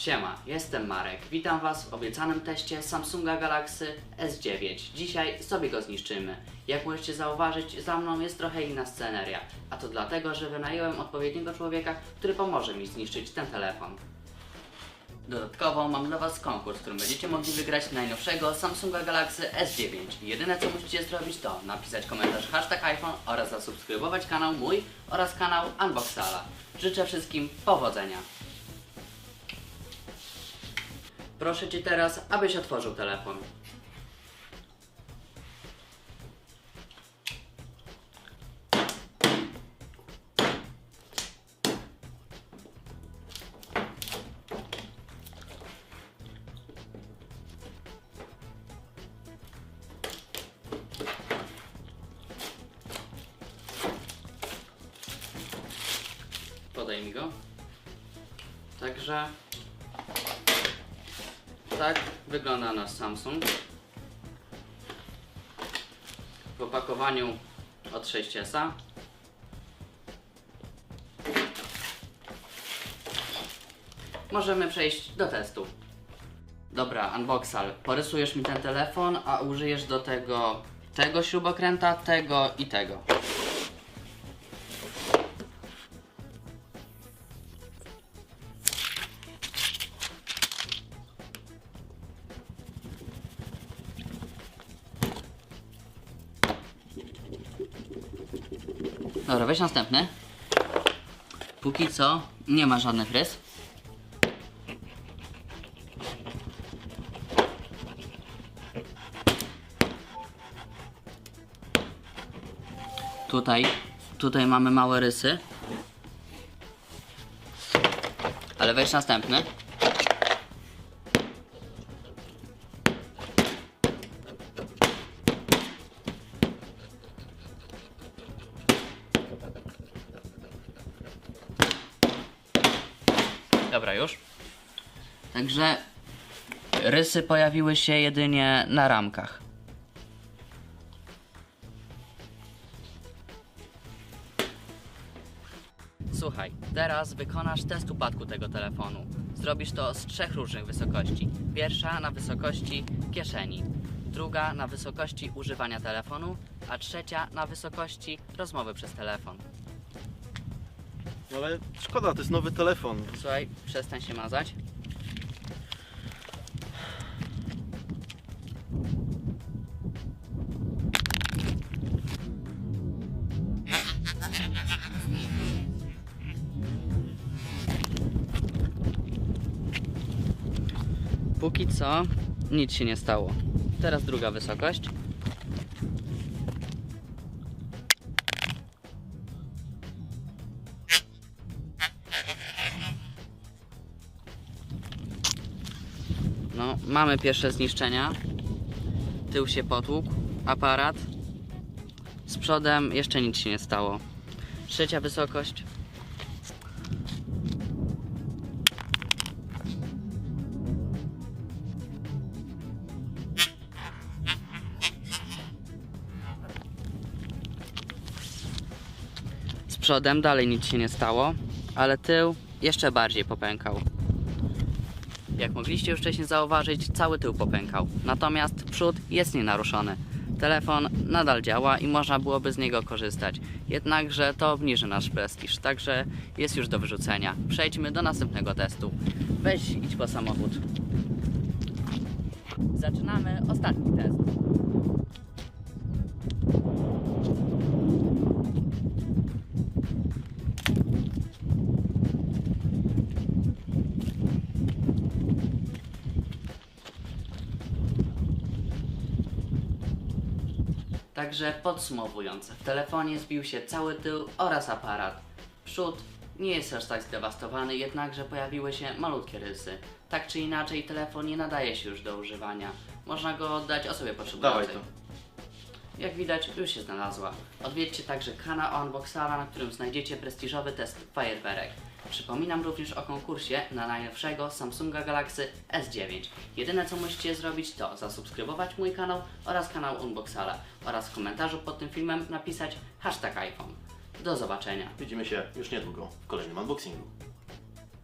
Siema, jestem Marek. Witam Was w obiecanym teście Samsunga Galaxy S9. Dzisiaj sobie go zniszczymy. Jak możecie zauważyć, za mną jest trochę inna sceneria. A to dlatego, że wynająłem odpowiedniego człowieka, który pomoże mi zniszczyć ten telefon. Dodatkowo mam dla Was konkurs, w którym będziecie mogli wygrać najnowszego Samsunga Galaxy S9. Jedyne co musicie zrobić to napisać komentarz hashtag iPhone oraz zasubskrybować kanał mój oraz kanał Unboxala. Życzę wszystkim powodzenia. Proszę Cię teraz, abyś otworzył telefon. Podaj mi go. Także tak wygląda nasz Samsung. W opakowaniu od 6S. Możemy przejść do testu. Dobra, Unboxal, porysujesz mi ten telefon, a użyjesz do tego tego śrubokręta, tego i tego. Dobra, weź następny. Póki co nie ma żadnych rys. Tutaj, tutaj mamy małe rysy. Ale weź następny. Dobra, już. Także rysy pojawiły się jedynie na ramkach. Słuchaj, teraz wykonasz test upadku tego telefonu. Zrobisz to z trzech różnych wysokości. Pierwsza na wysokości kieszeni, druga na wysokości używania telefonu, a trzecia na wysokości rozmowy przez telefon. No ale szkoda, to jest nowy telefon. Słuchaj, przestań się mazać. Póki co nic się nie stało. Teraz druga wysokość. No, mamy pierwsze zniszczenia. Tył się potłukł, aparat. Z przodem jeszcze nic się nie stało. Trzecia wysokość. Z przodem dalej nic się nie stało, ale tył jeszcze bardziej popękał. Jak mogliście już wcześniej zauważyć, cały tył popękał. Natomiast przód jest nienaruszony. Telefon nadal działa i można byłoby z niego korzystać. Jednakże to obniży nasz prestiż, także jest już do wyrzucenia. Przejdźmy do następnego testu. Weź idź po samochód. Zaczynamy ostatni test. Także podsumowując, w telefonie zbił się cały tył oraz aparat. Przód nie jest aż tak zdewastowany, jednakże pojawiły się malutkie rysy. Tak czy inaczej, telefon nie nadaje się już do używania. Można go oddać osobie Dawaj potrzebującej. to. Jak widać, już się znalazła. Odwiedźcie także kanał Unboxala, na którym znajdziecie prestiżowy test fajerwerek. Przypominam również o konkursie na najnowszego Samsunga Galaxy S9. Jedyne co musicie zrobić to zasubskrybować mój kanał oraz kanał Unboxala oraz w komentarzu pod tym filmem napisać hashtag iPhone. Do zobaczenia. Widzimy się już niedługo w kolejnym unboxingu.